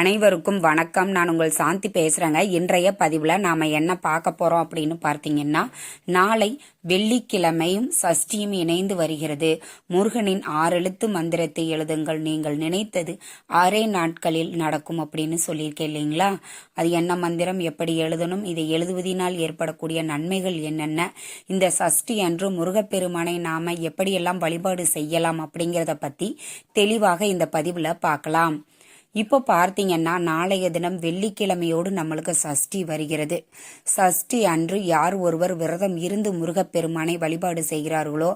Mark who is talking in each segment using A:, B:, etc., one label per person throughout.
A: அனைவருக்கும் வணக்கம். நான் உங்கள் சாந்தி பேசுகிறேங்க இன்றைய பதிவில் நாம் என்ன பார்க்க போகிறோம் அப்படின்னு பார்த்தீங்கன்னா நாளை வெள்ளிக்கிழமையும் சஷ்டியும் இணைந்து வருகிறது. முருகனின் ஆறெழுத்து மந்திரத்தை எழுதுங்கள். நீங்கள் நினைத்தது ஆறே நாட்களில் நடக்கும் அப்படின்னு சொல்லியிருக்கேன் இல்லைங்களா? அது என்ன மந்திரம்? எப்படி எழுதணும்? இதை எழுதுவதினால் ஏற்படக்கூடிய நன்மைகள் என்னென்ன? இந்த சஷ்டி அன்று முருகப்பெருமானை நாம் எப்படியெல்லாம் வழிபாடு செய்யலாம் அப்படிங்கிறத பற்றி தெளிவாக இந்த பதிவில் பார்க்கலாம். இப்போ பார்த்தீங்கன்னா நாளைய தினம் வெள்ளிக்கிழமையோடு நம்மளுக்கு சஷ்டி வருகிறது. சஷ்டி அன்று யார் ஒருவர் விரதம் இருந்து முருகப்பெருமானை வழிபாடு செய்கிறார்களோ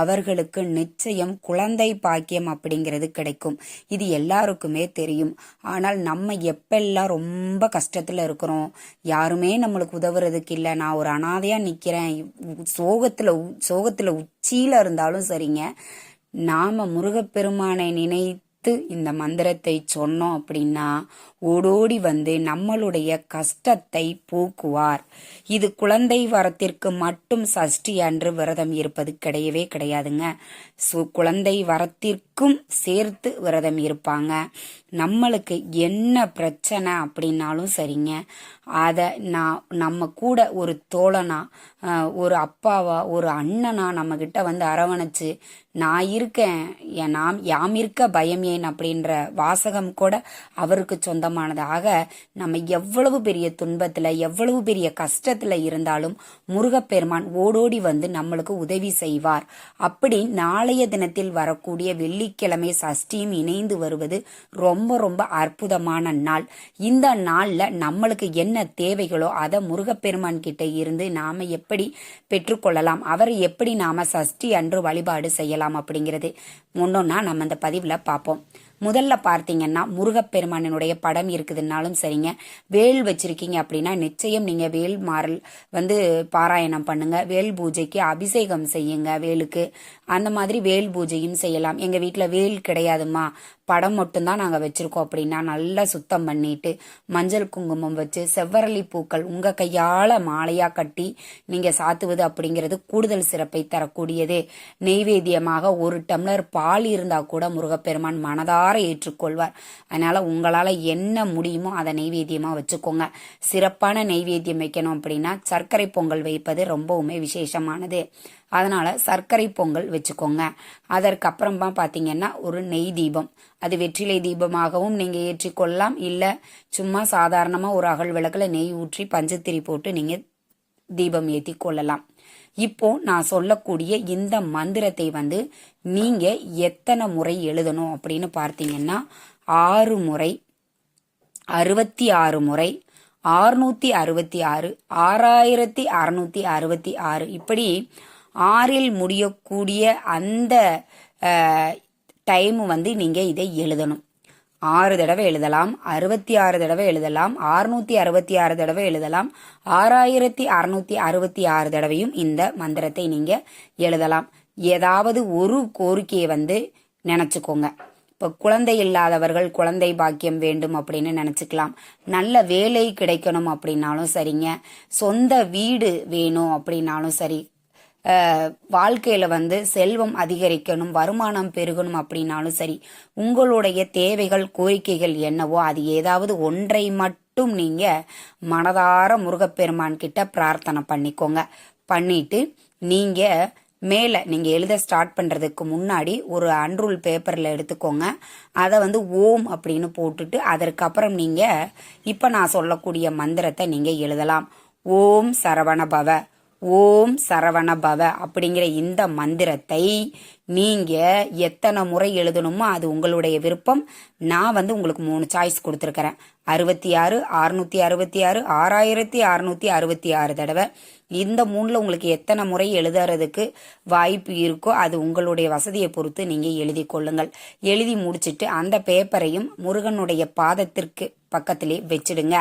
A: அவர்களுக்கு நிச்சயம் குழந்தை பாக்கியம் அப்படிங்கிறது கிடைக்கும். இது எல்லாருக்குமே தெரியும். ஆனால் நம்ம எப்பெல்லாம் ரொம்ப கஷ்டத்தில் இருக்கிறோம் யாருமே நம்மளுக்கு உதவுறதுக்கு இல்லை. நான் ஒரு அனாதையாக நிற்கிறேன் சோகத்தில் சோகத்தில் உச்சியில் இருந்தாலும் சரிங்க. நாம முருகப்பெருமானை நினை இந்த மந்திரத்தை சொன்னோம் அப்படின்னா ஓடோடி வந்து நம்மளுடைய கஷ்டத்தை போக்குவார். இது குழந்தை வரத்திற்கு மட்டும் சஷ்டி அன்று விரதம் இருப்பது கிடையவே கிடையாதுங்க. ஸோ குழந்தை வரத்திற்கும் சேர்த்து விரதம் இருப்பாங்க. நம்மளுக்கு என்ன பிரச்சனை அப்படின்னாலும் சரிங்க. அதை நான் நம்ம கூட ஒரு தோழனா ஒரு அப்பாவா ஒரு அண்ணனா நம்ம கிட்ட வந்து அரவணைச்சு நான் இருக்கேன் நாம் யாம் இருக்க பயம் ஏன்? அப்படின்ற வாசகம் கூட அவருக்கு சொந்த சொந்தமானதாக நம்ம எவ்வளவு பெரிய துன்பத்துல எவ்வளவு பெரிய கஷ்டத்துல இருந்தாலும் முருகப்பெருமான் ஓடோடி வந்து நம்மளுக்கு உதவி செய்வார். அப்படி நாளைய தினத்தில் வரக்கூடிய வெள்ளிக்கிழமை சஷ்டியும் இணைந்து வருவது ரொம்ப ரொம்ப அற்புதமான நாள். இந்த நாள்ல நம்மளுக்கு என்ன தேவைகளோ அதை முருகப்பெருமான் கிட்ட இருந்து நாம எப்படி பெற்றுக்கொள்ளலாம் அவரை எப்படி நாம சஷ்டி அன்று வழிபாடு செய்யலாம் அப்படிங்கிறது ஒன்னொன்னா நம்ம இந்த பதிவில் பார்ப்போம். முதல்ல பார்த்தீங்கன்னா முருகப்பெருமானினுடைய படம் இருக்குதுன்னாலும் சரிங்க. வேல் வச்சிருக்கீங்க அப்படின்னா நிச்சயம் நீங்கள் வேல் மாறல் வந்து பாராயணம் பண்ணுங்க. வேல் பூஜைக்கு அபிஷேகம் செய்யுங்க வேலுக்கு. அந்த மாதிரி வேல் பூஜையும் செய்யலாம். எங்கள் வீட்டில் வேல் கிடையாதுமா படம் மட்டும்தான் நாங்கள் வச்சுருக்கோம் அப்படின்னா நல்லா சுத்தம் பண்ணிட்டு மஞ்சள் குங்குமம் வச்சு செவ்வரளி பூக்கள் உங்கள் கையால் மாலையாக கட்டி நீங்கள் சாத்துவது அப்படிங்கிறது கூடுதல் சிறப்பை தரக்கூடியது. நெய்வேத்தியமாக ஒரு டம்ளர் பால் இருந்தால் கூட முருகப்பெருமான் மனதார ஏற்றுக்கொள்வார். அதனால் உங்களால் என்ன முடியுமோ அதை நெய்வேத்தியமாக வச்சுக்கோங்க. சிறப்பான நெய்வேத்தியம் வைக்கணும் அப்படின்னா சர்க்கரை பொங்கல் வைப்பது ரொம்பவுமே விசேஷமானது. அதனால் சர்க்கரை பொங்கல் வச்சுக்கோங்க. அதற்கப்புறமா பார்த்தீங்கன்னா ஒரு நெய் தீபம். அது வெற்றிலை தீபமாகவும் நீங்கள் ஏற்றிக்கொள்ளலாம். இல்லை சும்மா சாதாரணமாக ஒரு அகல் விளக்கில் நெய் ஊற்றி பஞ்சத்திரி போட்டு நீங்கள் தீபம் ஏற்றி கொள்ளலாம். இப்போ நான் சொல்லக்கூடிய இந்த மந்திரத்தை வந்து நீங்க எத்தனை முறை எழுதணும் அப்படின்னு பார்த்தீங்கன்னா ஆறு முறை அறுபத்தி ஆறு முறை ஆறுநூத்தி அறுபத்தி ஆறு ஆறாயிரத்தி அறுநூத்தி அறுபத்தி ஆறு இப்படி ஆறில் முடியக்கூடிய அந்த டைம் வந்து நீங்கள் இதை எழுதணும். ஆறு தடவை எழுதலாம் அறுபத்தி ஆறு தடவை எழுதலாம் ஆறுநூத்தி அறுபத்தி ஆறு தடவை எழுதலாம் ஆறாயிரத்தி அறுநூத்தி அறுபத்தி ஆறு தடவையும் இந்த மந்திரத்தை நீங்க எழுதலாம். ஏதாவது ஒரு கோரிக்கையை வந்து நினைச்சுக்கோங்க. இப்போ குழந்தை இல்லாதவர்கள் குழந்தை பாக்கியம் வேண்டும் அப்படின்னு நினச்சிக்கலாம். நல்ல வேலை கிடைக்கணும் அப்படின்னாலும் சரிங்க. சொந்த வீடு வேணும் அப்படின்னாலும் சரி. வாழ்க்கையில் வந்து செல்வம் அதிகரிக்கணும் வருமானம் பெருகணும் அப்படின்னாலும் சரி உங்களுடைய தேவைகள் கோரிக்கைகள் என்னவோ அது ஏதாவது ஒன்றை மட்டும் நீங்கள் மனதார முருகப்பெருமான் கிட்ட பிரார்த்தனை பண்ணிக்கோங்க. பண்ணிட்டு நீங்கள் மேலே நீங்கள் எழுத ஸ்டார்ட் பண்ணுறதுக்கு முன்னாடி ஒரு அன்ரூல் பேப்பரில் எடுத்துக்கோங்க. அதை வந்து ஓம் அப்படின்னு போட்டுட்டு அதற்கப்புறம் நீங்கள் இப்போ நான் சொல்லக்கூடிய மந்திரத்தை நீங்கள் எழுதலாம். ஓம் சரவண பவ ஓம் சரவண பவ அப்படிங்கிற இந்த மந்திரத்தை நீங்க எத்தனை முறை எழுதணுமோ அது உங்களுடைய விருப்பம். நான் வந்து உங்களுக்கு மூணு சாய்ஸ் கொடுத்துருக்கிறேன். அறுபத்தி ஆறு அறுநூத்தி அறுபத்தி ஆறு ஆறாயிரத்தி அறுநூத்தி அறுபத்தி ஆறு தடவை. இந்த மூணில் உங்களுக்கு எத்தனை முறை எழுதுறதுக்கு வாய்ப்பு இருக்கோ அது உங்களுடைய வசதியை பொறுத்து நீங்கள் எழுதி கொள்ளுங்கள். எழுதி முடிச்சுட்டு அந்த பேப்பரையும் முருகனுடைய பாதத்திற்கு பக்கத்திலே வச்சிடுங்க.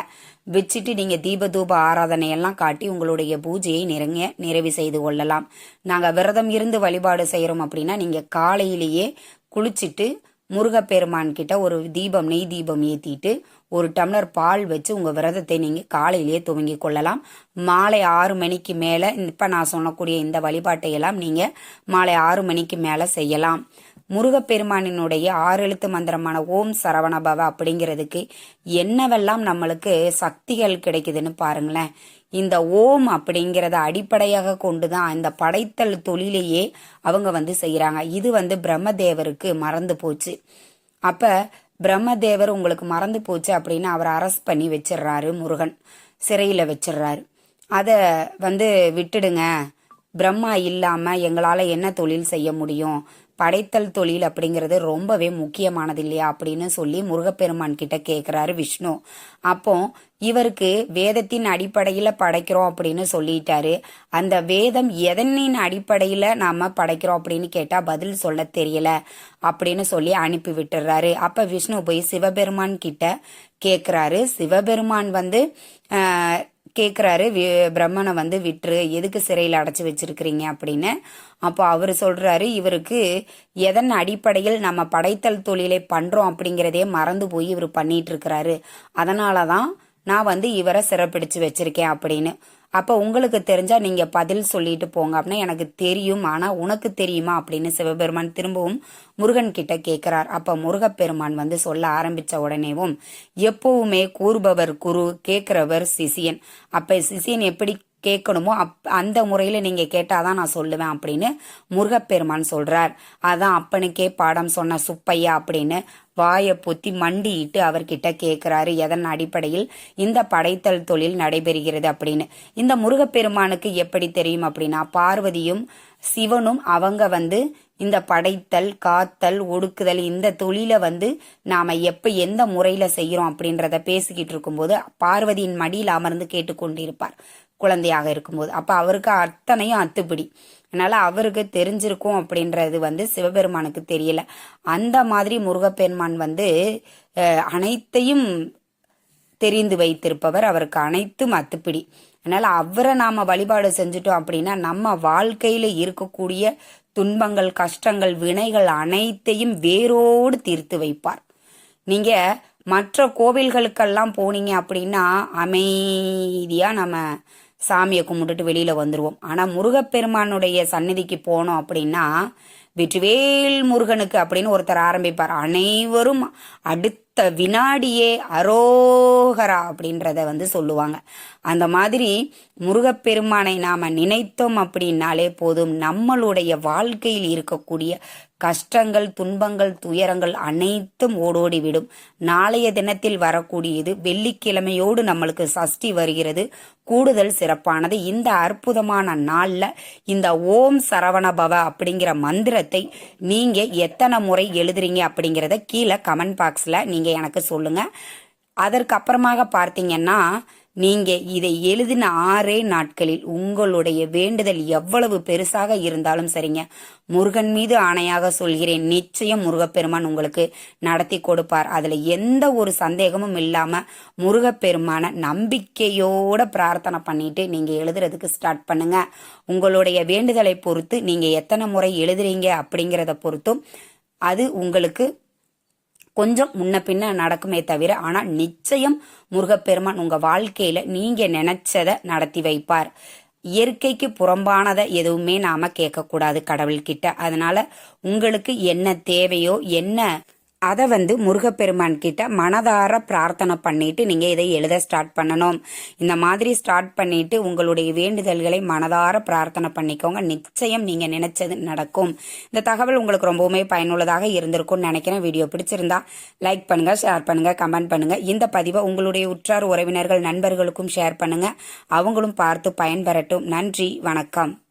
A: வச்சுட்டு நீங்கள் தீப தூப ஆராதனையெல்லாம் காட்டி உங்களுடைய பூஜையை நிறைய நிறைவு செய்து கொள்ளலாம். நாங்கள் விரதம் இருந்து வழிபாடு செய்கிறோம் அப்படின்னா நீங்கள் காலையிலேயே குளிச்சுட்டு முருகப்பெருமான் கிட்ட ஒரு தீபம் நெய் தீபம் ஏற்றிட்டு ஒரு டம்ளர் பால் வச்சு உங்கள் விரதத்தை நீங்கள் காலையிலேயே துவங்கி கொள்ளலாம். மாலை ஆறு மணிக்கு மேலே இப்போ நான் சொல்லக்கூடிய இந்த வழிபாட்டையெல்லாம் நீங்கள் மாலை ஆறு மணிக்கு மேலே செய்யலாம். முருகப்பெருமானினுடைய ஆறு எழுத்து மந்திரமான ஓம் சரவணபவ அப்படிங்கிறதுக்கு என்னவெல்லாம் நம்மளுக்கு சக்திகள் கிடைக்குதுன்னு பாருங்களேன். இந்த ஓம் அப்படிங்கிறத அடிப்படையாக கொண்டு தான் இந்த படைத்தல் தொழிலையே அவங்க வந்து செய்கிறாங்க இது வந்து பிரம்மதேவருக்கு மறந்து போச்சு. அப்ப பிரம்மதேவர் உங்களுக்கு மறந்து போச்சு அப்படின்னு அவர் அரெஸ்ட் பண்ணி வச்சிடுறாரு முருகன். சிறையில் வச்சிடுறாரு. அதை வந்து விட்டுடுங்க. பிரம்மா இல்லாமல் எங்களால் என்ன தொழில் செய்ய முடியும்? படைத்தல் தொழில் அப்படிங்கிறது ரொம்பவே முக்கியமானது இல்லையா? அப்படின்னு சொல்லி முருகப்பெருமான் கிட்ட கேட்குறாரு விஷ்ணு. அப்போ இவருக்கு வேதத்தின் அடிப்படையில் படைக்கிறோம் அப்படின்னு சொல்லிட்டாரு. அந்த வேதம் எதனின் அடிப்படையில் நாம படைக்கிறோம் அப்படின்னு கேட்டால் பதில் சொல்ல தெரியல அப்படின்னு சொல்லி அனுப்பி விட்டுறாரு. அப்போ விஷ்ணு போய் சிவபெருமான் கிட்ட கேட்குறாரு சிவபெருமான் வந்து கேட்குறாரு பிரம்மனை வந்து விட்டுரு எதுக்கு சிறையில் அடைச்சி வச்சிருக்கிறீங்க அப்படின்னு. அப்போ அவர் சொல்கிறாரு இவருக்கு எதன் அடிப்படையில் நம்ம படைத்தல் தொழிலை பண்ணுறோம் அப்படிங்கிறதே மறந்து போய் இவர் பண்ணிட்டு இருக்கிறாரு. அதனால தான் நான் வந்து இவரை சிறப்பிடிச்சு வச்சிருக்கேன் அப்படின்னு. அப்போ உங்களுக்கு தெரிஞ்சால் நீங்கள் பதில் சொல்லிட்டு போங்க. அப்படின்னா எனக்கு தெரியும். ஆனால் உனக்கு தெரியுமா? அப்படின்னு சிவபெருமான் திரும்பவும் முருகன் கிட்ட கேட்கிறார் அப்போ முருகப்பெருமான் வந்து சொல்ல ஆரம்பித்த உடனேவும் எப்பவுமே கூறுபவர் குரு கேட்கிறவர் சிசியன். அப்போ சிசியன் எப்படி கேட்கணுமோ அப் அந்த முறையில் நீங்கள் கேட்டாதான் நான் சொல்லுவேன் அப்படின்னு முருகப்பெருமான் சொல்கிறார் அதான் அப்பனுக்கே பாடம் சொன்ன சுப்பையா அப்படின்னு வாயை பொத்தி மண்டியிட்டு அவர்கிட்ட கேட்குறாரு எதன் அடிப்படையில் இந்த படைத்தல் தொழில் நடைபெறுகிறது அப்படின்னு. இந்த முருகப்பெருமானுக்கு எப்படி தெரியும் அப்படின்னா பார்வதியும் சிவனும் அவங்க வந்து இந்த படைத்தல் காத்தல் ஒடுக்குதல் இந்த தொழிலை வந்து நாம எப்ப எந்த முறையில செய்யறோம் அப்படின்றத பேசிக்கிட்டு இருக்கும்போது பார்வதியின் மடியில் அமர்ந்து கேட்டுக்கொண்டிருப்பார். குழந்தையாக இருக்கும்போது. அப்போ அவருக்கு அத்தனையும் அத்துப்பிடி. அதனால அவருக்கு தெரிஞ்சிருக்கும் அப்படின்றது வந்து சிவபெருமானுக்கு தெரியல. அந்த மாதிரி முருகப்பெருமான் வந்து அனைத்தையும் தெரிந்து வைத்திருப்பவர். அவருக்கு அனைத்தும் அத்துப்பிடி. அதனால அவரை நாம வழிபாடு செஞ்சுட்டோம் அப்படின்னா நம்ம வாழ்க்கையில இருக்கக்கூடிய துன்பங்கள் கஷ்டங்கள் வினைகள் அனைத்தையும் வேரோடு தீர்த்து வைப்பார். நீங்க மற்ற கோவில்களுக்கெல்லாம் போனீங்க அப்படின்னா அமைதியா நம்ம சாமியை கும்பிட்டுட்டு வெளியில் வந்துடுவோம் ஆனால் முருகப்பெருமானுடைய சந்நிதிக்கு போனோம் அப்படின்னா வெற்றிவேல் முருகனுக்கு அப்படின்னு ஒருத்தர் ஆரம்பிப்பார். அனைவரும் அடுத்த வினாடியே அரோகரா அப்படின்றத வந்து சொல்லுவாங்க. அந்த மாதிரி முருகப்பெருமானை நாம் நினைத்தோம் அப்படின்னாலே போதும். நம்மளுடைய வாழ்க்கையில் இருக்கக்கூடிய கஷ்டங்கள் துன்பங்கள் துயரங்கள் அனைத்தும் ஓடோடி விடும். நாளைய தினத்தில் வரக்கூடியது வெள்ளிக்கிழமையோடு நம்மளுக்கு சஷ்டி வருகிறது. கூடுதல் சிறப்பானது. இந்த அற்புதமான நாளில் இந்த ஓம் சரவணபவ அப்படிங்கிற மந்திரத்தை நீங்கள் எத்தனை முறை எழுதுறீங்க அப்படிங்கிறத கீழே கமெண்ட் பாக்ஸில் நீங்கள் நீங்க எனக்கு சொல்லுங்க. அதற்கு அப்புறமாக பார்த்தீங்கன்னா நீங்க இதை எழுதின ஆறே நாட்களில் உங்களுடைய வேண்டுதல் எவ்வளவு பெருசாக இருந்தாலும் சரிங்க. முருகன் மீது ஆணையாக சொல்கிறேன். நிச்சயம் முருகப்பெருமான் உங்களுக்கு நடத்தி கொடுப்பார். அதுல எந்த ஒரு சந்தேகமும் இல்லாம முருகப்பெருமான நம்பிக்கையோட பிரார்த்தனை பண்ணிட்டு நீங்க எழுதுறதுக்கு ஸ்டார்ட் பண்ணுங்க. உங்களுடைய வேண்டுதலை பொறுத்து நீங்க எத்தனை முறை எழுதுறீங்க அப்படிங்கிறத பொறுத்தும் அது உங்களுக்கு கொஞ்சம் முன்ன பின்ன நடக்குமே தவிர ஆனால் நிச்சயம் முருகப்பெருமான் உங்க வாழ்க்கையில நீங்க நினச்சதை நடத்தி வைப்பார். இயற்கைக்கு புறம்பானதை எதுவுமே நாம கேட்கக்கூடாது கடவுள்கிட்ட. அதனால உங்களுக்கு என்ன தேவையோ என்ன அதை வந்து முருகப்பெருமான் கிட்ட மனதார பிரார்த்தனை பண்ணிட்டு நீங்க இதை எழுத ஸ்டார்ட் பண்ணணும். இந்த மாதிரி ஸ்டார்ட் பண்ணிட்டு உங்களுடைய வேண்டுதல்களை மனதார பிரார்த்தனை பண்ணிக்கோங்க. நிச்சயம் நீங்க நினைச்சது நடக்கும். இந்த தகவல் உங்களுக்கு ரொம்பவுமே பயனுள்ளதாக இருந்திருக்கும்னு நினைக்கிறேன். வீடியோ பிடிச்சிருந்தா லைக் பண்ணுங்க ஷேர் பண்ணுங்க கமெண்ட் பண்ணுங்க. இந்த பதிவை உங்களுடைய உற்றார் உறவினர்கள் நண்பர்களுக்கும் ஷேர் பண்ணுங்க. அவங்களும் பார்த்து பயன்பெறட்டும். நன்றி வணக்கம்.